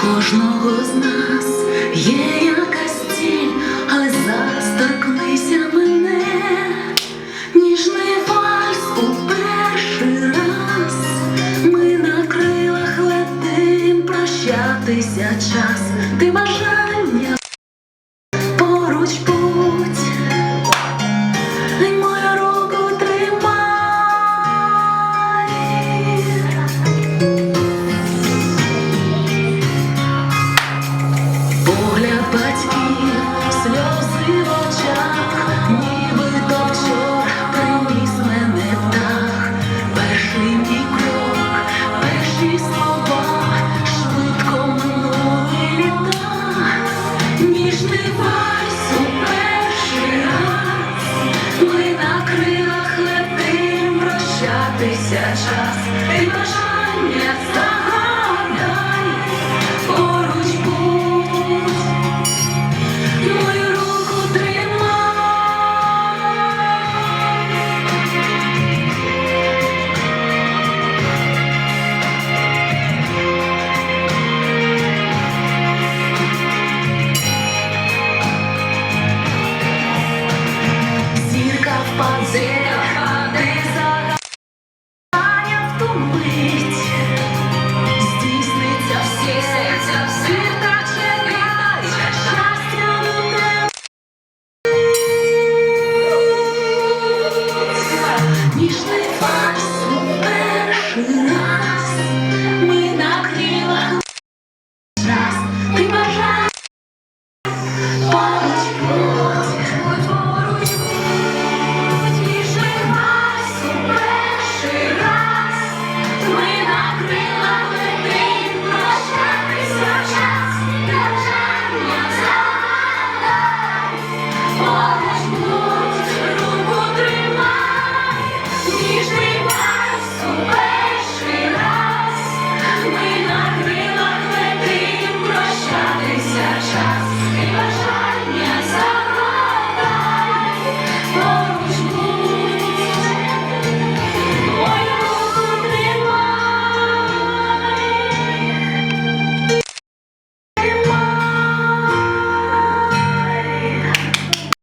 кожного з нас є якась ціль, але засторкнися мене, ніжний вальс у перший раз. Ми на крилах летим, прощатися час, ти бажання батьків, сльози в очах, нібито вчора приніс мене птах. Перший мій швидко минули літа. Ніжний вальс у перший раз. Ми на крилах летим, прощатися час. Ти бажання загадай,